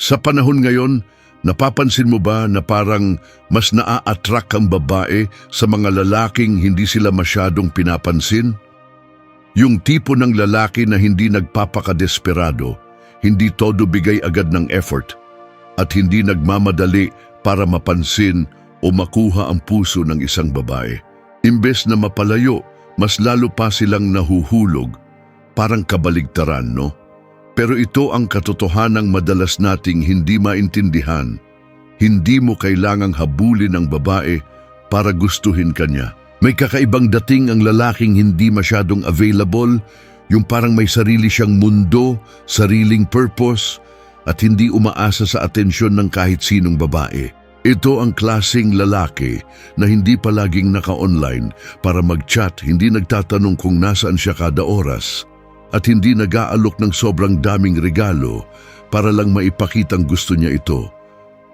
Sa panahon ngayon, napapansin mo ba na parang mas naa-attract ang babae sa mga lalaking hindi sila masyadong pinapansin? Yung tipo ng lalaki na hindi nagpapakadesperado, hindi todo bigay agad ng effort, at hindi nagmamadali para mapansin o makuha ang puso ng isang babae. Imbes na mapalayo, mas lalo pa silang nahuhulog. Parang kabaligtaran, no? Pero ito ang katotohanang madalas nating hindi maintindihan. Hindi mo kailangang habulin ang babae para gustuhin kanya. May kakaibang dating ang lalaking hindi masyadong available, yung parang may sarili siyang mundo, sariling purpose, at hindi umaasa sa atensyon ng kahit sinong babae. Ito ang klasing lalaki na hindi palaging naka-online para mag-chat, hindi nagtatanong kung nasaan siya kada oras, at hindi nag-aalok ng sobrang daming regalo para lang maipakitang gusto niya ito.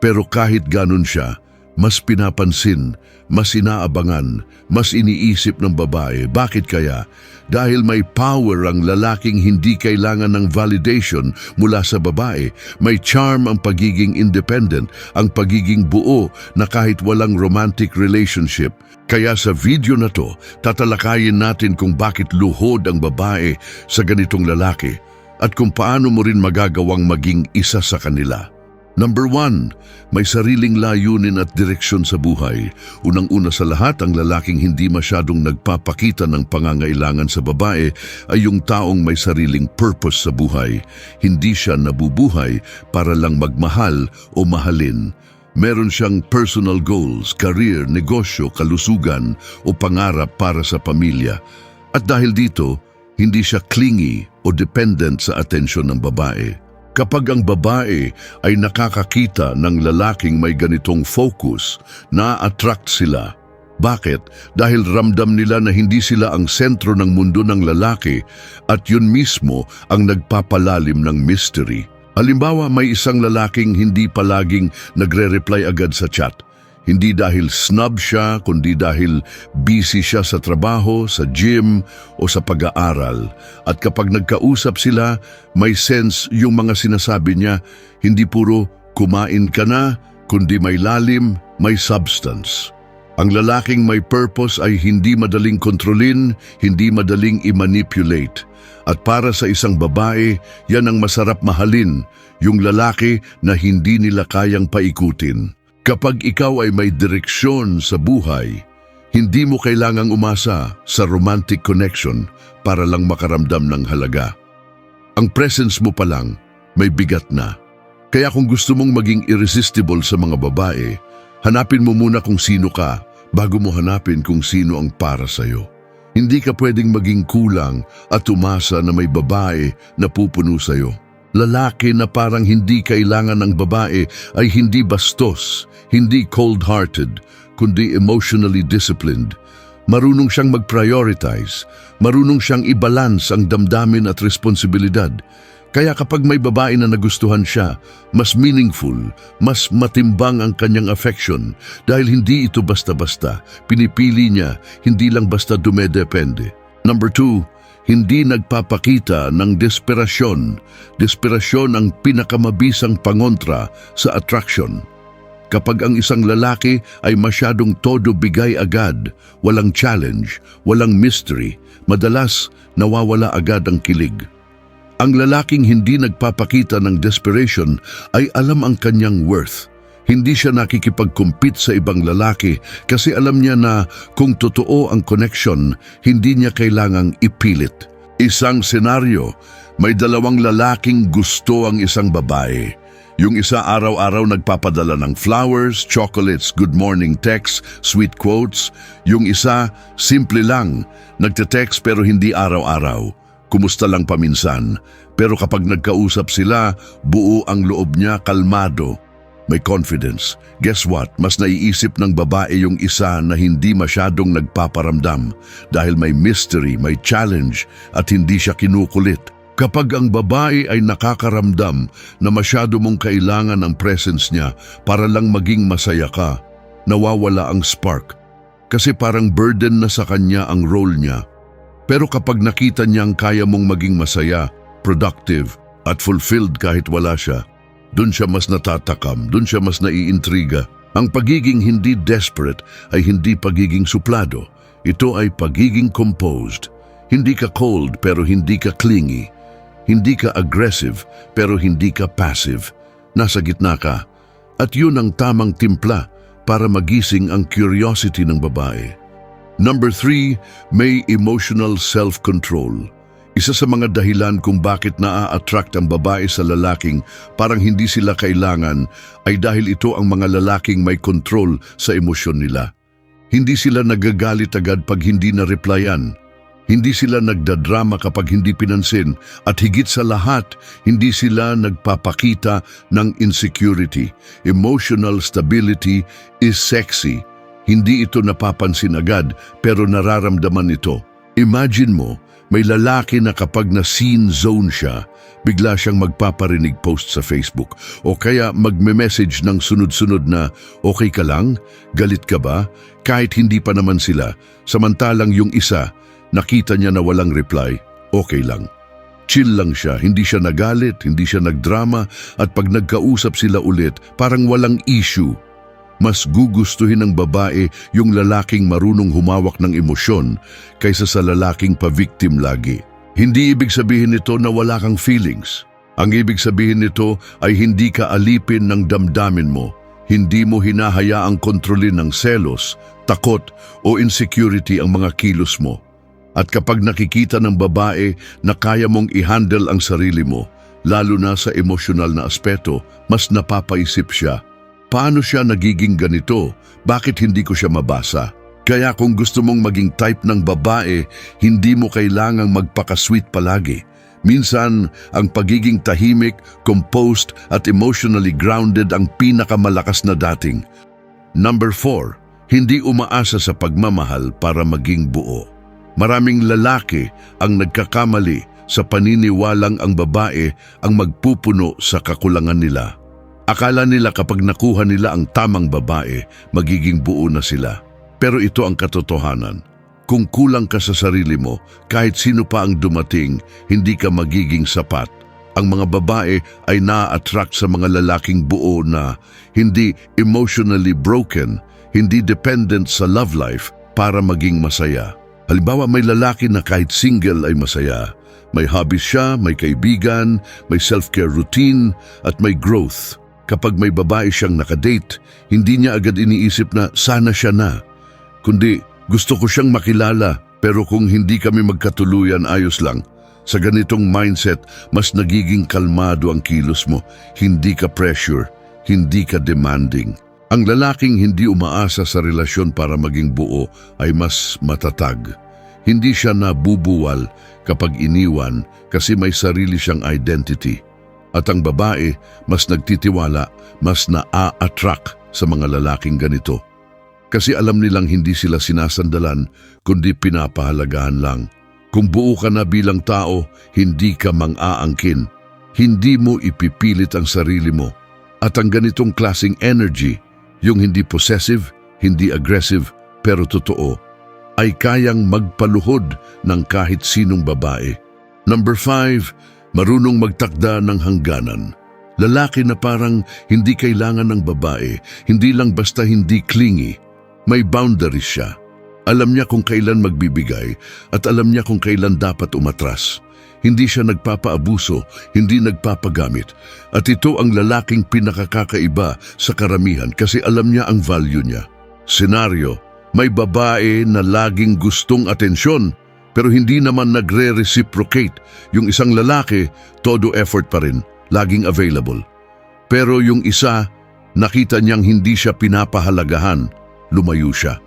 Pero kahit ganun siya, mas pinapansin, mas inaabangan, mas iniisip ng babae. Bakit kaya? Dahil may power ang lalaking hindi kailangan ng validation mula sa babae. May charm ang pagiging independent, ang pagiging buo na kahit walang romantic relationship. Kaya sa video na to, tatalakayin natin kung bakit luhod ang babae sa ganitong lalaki at kung paano mo rin magagawang maging isa sa kanila. Number one, may sariling layunin at direksyon sa buhay. Unang-una sa lahat, ang lalaking hindi masyadong nagpapakita ng pangangailangan sa babae ay yung taong may sariling purpose sa buhay. Hindi siya nabubuhay para lang magmahal o mahalin. Meron siyang personal goals, career, negosyo, kalusugan o pangarap para sa pamilya. At dahil dito, hindi siya clingy o dependent sa atensyon ng babae. Kapag ang babae ay nakakakita ng lalaking may ganitong focus, na-attract sila. Bakit? Dahil ramdam nila na hindi sila ang sentro ng mundo ng lalaki at yun mismo ang nagpapalalim ng mystery. Halimbawa, may isang lalaking hindi palaging nagre-reply agad sa chat. Hindi dahil snub siya, kundi dahil busy siya sa trabaho, sa gym o sa pag-aaral. At kapag nagkausap sila, may sense yung mga sinasabi niya, hindi puro kumain ka na, kundi may lalim, may substance. Ang lalaking may purpose ay hindi madaling kontrolin, hindi madaling i-manipulate. At para sa isang babae, yan ang masarap mahalin, yung lalaki na hindi nila kayang paikutin. Kapag ikaw ay may direksyon sa buhay, hindi mo kailangang umasa sa romantic connection para lang makaramdam ng halaga. Ang presence mo pa lang, may bigat na. Kaya kung gusto mong maging irresistible sa mga babae, hanapin mo muna kung sino ka bago mo hanapin kung sino ang para sa'yo. Hindi ka pwedeng maging kulang at umasa na may babae na pupuno sa'yo. Lalaki na parang hindi kailangan ng babae ay hindi bastos, hindi cold-hearted, kundi emotionally disciplined. Marunong siyang mag-prioritize, marunong siyang i-balance ang damdamin at responsibilidad. Kaya kapag may babae na nagustuhan siya, mas meaningful, mas matimbang ang kanyang affection dahil hindi ito basta-basta. Pinipili niya, hindi lang basta dumedepende. Number two, hindi nagpapakita ng desperasyon. Desperasyon ang pinakamabisang pangontra sa attraction. Kapag ang isang lalaki ay masyadong todo bigay agad, walang challenge, walang mystery, madalas nawawala agad ang kilig. Ang lalaking hindi nagpapakita ng desperation ay alam ang kanyang worth. Hindi siya nakikipag-compete sa ibang lalaki kasi alam niya na kung totoo ang connection, hindi niya kailangang ipilit. Isang senaryo, may dalawang lalaking gusto ang isang babae. Yung isa araw-araw nagpapadala ng flowers, chocolates, good morning texts, sweet quotes. Yung isa, simple lang, nagte-text pero hindi araw-araw. Kumusta lang paminsan. Pero kapag nagkausap sila, buo ang loob niya kalmado. May confidence. Guess what? Mas naiisip ng babae yung isa na hindi masyadong nagpaparamdam dahil may mystery, may challenge at hindi siya kinukulit. Kapag ang babae ay nakakaramdam na masyado mong kailangan ang presence niya para lang maging masaya ka, nawawala ang spark. Kasi parang burden na sa kanya ang role niya. Pero kapag nakita niyang kaya mong maging masaya, productive, at fulfilled kahit wala siya, Doon siya mas natatakam, doon siya mas naiintriga. Ang pagiging hindi desperate ay hindi pagiging suplado. Ito ay pagiging composed. Hindi ka cold pero hindi ka clingy. Hindi ka aggressive pero hindi ka passive. Nasa gitna ka. At yun ang tamang timpla para magising ang curiosity ng babae. Number three, may emotional self-control. Isa sa mga dahilan kung bakit naa-attract ang babae sa lalaking parang hindi sila kailangan ay dahil ito ang mga lalaking may control sa emosyon nila. Hindi sila nagagalit agad pag hindi na-replyan. Hindi sila nagdadrama kapag hindi pinansin at higit sa lahat, hindi sila nagpapakita ng insecurity. Emotional stability is sexy. Hindi ito napapansin agad pero nararamdaman ito. Imagine mo, may lalaki na kapag na scene zone siya, bigla siyang magpaparinig post sa Facebook. O kaya magme-message ng sunod-sunod na okay ka lang, galit ka ba, kahit hindi pa naman sila, samantalang yung isa, nakita niya na walang reply, okay lang. Chill lang siya, hindi siya nagalit, hindi siya nagdrama. At pag nagkausap sila ulit, parang walang issue. Mas gugustuhin ng babae yung lalaking marunong humawak ng emosyon kaysa sa lalaking pa-victim lagi. Hindi ibig sabihin nito na wala kang feelings. Ang ibig sabihin nito ay hindi ka alipin ng damdamin mo. Hindi mo hinahayaang kontrolin ng selos, takot o insecurity ang mga kilos mo. At kapag nakikita ng babae na kaya mong i-handle ang sarili mo, lalo na sa emosyonal na aspeto, mas napapaisip siya, paano siya nagiging ganito? Bakit hindi ko siya mabasa? Kaya kung gusto mong maging type ng babae, hindi mo kailangang magpaka-sweet palagi. Minsan, ang pagiging tahimik, composed at emotionally grounded ang pinakamalakas na dating. Number 4, hindi umaasa sa pagmamahal para maging buo. Maraming lalaki ang nagkakamali sa paniniwalang ang babae ang magpupuno sa kakulangan nila. Akala nila kapag nakuha nila ang tamang babae, magiging buo na sila. Pero ito ang katotohanan. Kung kulang ka sa sarili mo, kahit sino pa ang dumating, hindi ka magiging sapat. Ang mga babae ay na-attract sa mga lalaking buo na hindi emotionally broken, hindi dependent sa love life para maging masaya. Halimbawa may lalaki na kahit single ay masaya. May hobbies siya, may kaibigan, may self-care routine, at may growth. Kapag may babae siyang nakadate, hindi niya agad iniisip na sana siya na. Kundi gusto ko siyang makilala pero kung hindi kami magkatuluyan ayos lang. Sa ganitong mindset, mas nagiging kalmado ang kilos mo. Hindi ka pressure, hindi ka demanding. Ang lalaking hindi umaasa sa relasyon para maging buo ay mas matatag. Hindi siya nabubuwal kapag iniwan kasi may sarili siyang identity. At ang babae, mas nagtitiwala, mas naa-attract sa mga lalaking ganito. Kasi alam nilang hindi sila sinasandalan, kundi pinapahalagahan lang. Kung buo ka na bilang tao, hindi ka mang-aangkin. Hindi mo ipipilit ang sarili mo. At ang ganitong klasing energy, yung hindi possessive, hindi aggressive, pero totoo, ay kayang magpaluhod ng kahit sinong babae. Number five, marunong magtakda ng hangganan. Lalaki na parang hindi kailangan ng babae, hindi lang basta hindi clingy. May boundaries siya. Alam niya kung kailan magbibigay at alam niya kung kailan dapat umatras. Hindi siya nagpapaabuso, hindi nagpapagamit. At ito ang lalaking pinakakakaiba sa karamihan kasi alam niya ang value niya. Senaryo, may babae na laging gustong atensyon pero hindi naman nagre-reciprocate. Yung isang lalaki, todo effort pa rin, laging available. Pero yung isa, nakita niyang hindi siya pinapahalagahan, lumayo siya.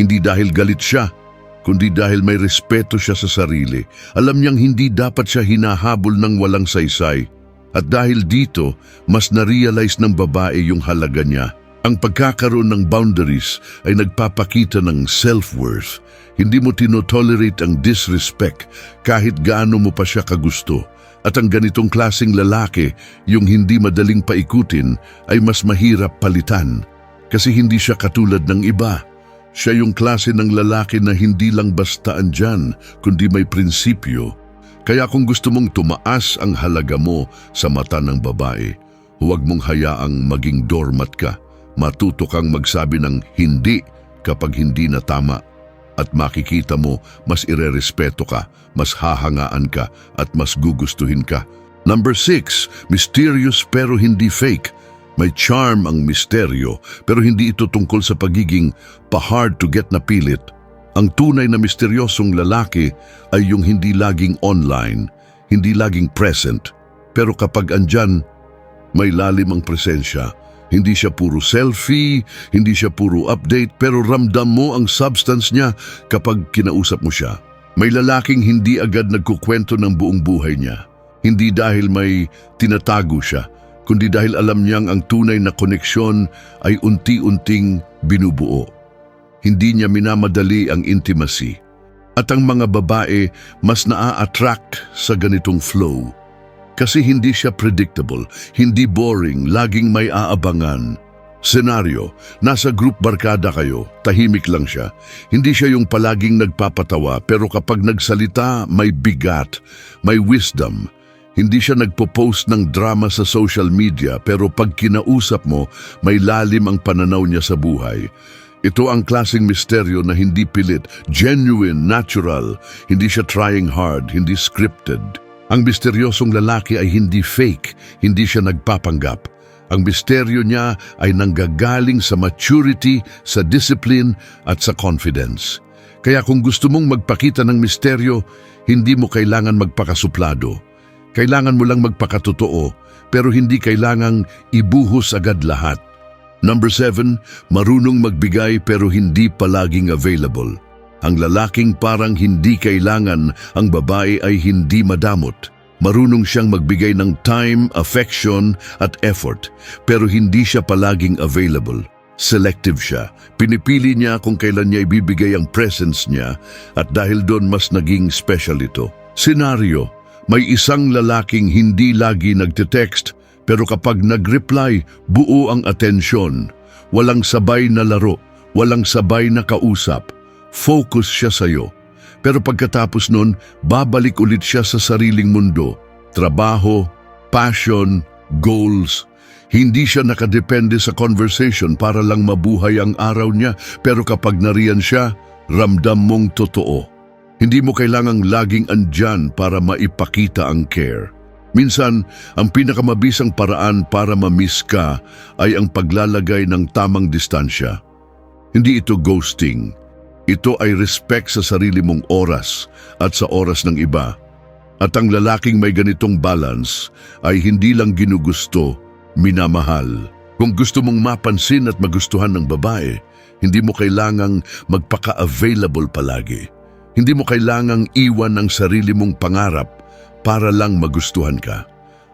Hindi dahil galit siya, kundi dahil may respeto siya sa sarili. Alam niyang hindi dapat siya hinahabol ng walang saysay. At dahil dito, mas na-realize ng babae yung halaga niya. Ang pagkakaroon ng boundaries ay nagpapakita ng self-worth. Hindi mo tinotolerate ang disrespect kahit gaano mo pa siya kagusto. At ang ganitong klasing lalaki, yung hindi madaling paikutin, ay mas mahirap palitan. Kasi hindi siya katulad ng iba. Siya yung klase ng lalaki na hindi lang basta andyan, kundi may prinsipyo. Kaya kung gusto mong tumaas ang halaga mo sa mata ng babae, Huwag mong hayaang maging doormat ka. Matuto kang magsabi ng hindi kapag hindi na tama. At makikita mo, mas irerespeto ka, mas hahangaan ka, at mas gugustuhin ka. Number six, mysterious pero hindi fake. May charm ang misteryo, pero hindi ito tungkol sa pagiging pa-hard to get na pilit. Ang tunay na misteryosong lalaki ay yung hindi laging online, hindi laging present. Pero kapag andyan, may lalim ang presensya. Hindi siya puro selfie, hindi siya puro update, pero ramdam mo ang substance niya kapag kinausap mo siya. May lalaking hindi agad nagkukwento ng buong buhay niya. Hindi dahil may tinatago siya, kundi dahil alam niyang ang tunay na koneksyon ay unti-unting binubuo. Hindi niya minamadali ang intimacy. At ang mga babae mas naa-attract sa ganitong flow. Kasi hindi siya predictable, hindi boring, laging may aabangan. Senaryo, nasa group barkada kayo, tahimik lang siya. Hindi siya yung palaging nagpapatawa pero kapag nagsalita may bigat, may wisdom. Hindi siya nagpo-post ng drama sa social media pero pag kinausap mo, may lalim ang pananaw niya sa buhay. Ito ang klaseng misteryo na hindi pilit, genuine, natural, hindi siya trying hard, hindi scripted. Ang misteryosong lalaki ay hindi fake, hindi siya nagpapanggap. Ang misteryo niya ay nanggagaling sa maturity, sa discipline at sa confidence. Kaya kung gusto mong magpakita ng misteryo, hindi mo kailangan magpakasuplado. Kailangan mo lang magpakatotoo, pero hindi kailangang ibuhos agad lahat. Number seven, marunong magbigay pero hindi palaging available. Ang lalaking parang hindi kailangan, ang babae ay hindi madamot. Marunong siyang magbigay ng time, affection at effort, pero hindi siya palaging available. Selective siya. Pinipili niya kung kailan niya ibibigay ang presence niya at dahil doon mas naging special ito. Senaryo, may isang lalaking hindi lagi nagte-text pero kapag nag-reply, buo ang atensyon. Walang sabay na laro, walang sabay na kausap. Focus siya sa'yo. Pero pagkatapos nun, babalik ulit siya sa sariling mundo. Trabaho, passion, goals. Hindi siya nakadepende sa conversation para lang mabuhay ang araw niya. Pero kapag nariyan siya, ramdam mong totoo. Hindi mo kailangang laging andyan para maipakita ang care. Minsan, ang pinakamabisang paraan para ma-miss ka ay ang paglalagay ng tamang distansya. Hindi ito ghosting. Ito ay respect sa sarili mong oras at sa oras ng iba. At ang lalaking may ganitong balance ay hindi lang ginugusto, minamahal. Kung gusto mong mapansin at magustuhan ng babae, hindi mo kailangang magpaka-available palagi. Hindi mo kailangang iwan ang sarili mong pangarap para lang magustuhan ka.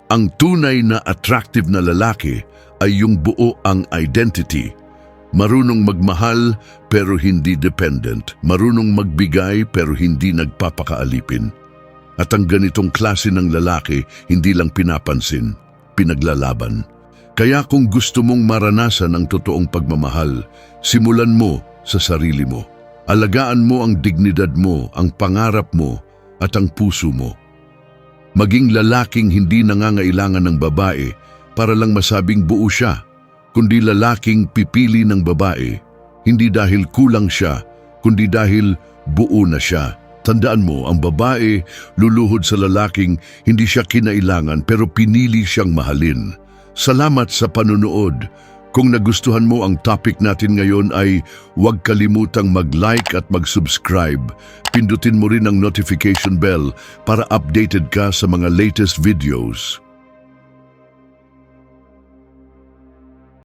Ang tunay na attractive na lalaki ay yung buo ang identity. Marunong magmahal pero hindi dependent. Marunong magbigay pero hindi nagpapakaalipin. At ang ganitong klase ng lalaki hindi lang pinapansin, pinaglalaban. Kaya kung gusto mong maranasan ang totoong pagmamahal, simulan mo sa sarili mo. Alagaan mo ang dignidad mo, ang pangarap mo at ang puso mo. Maging lalaking hindi nangangailangan ng babae para lang masabing buo siya, kundi lalaking pipili ng babae, hindi dahil kulang siya, kundi dahil buo na siya. Tandaan mo, ang babae luluhod sa lalaking hindi siya kinailangan pero pinili siyang mahalin. Salamat sa panunood. Kung nagustuhan mo ang topic natin ngayon ay huwag kalimutang mag-like at mag-subscribe. Pindutin mo rin ang notification bell para updated ka sa mga latest videos.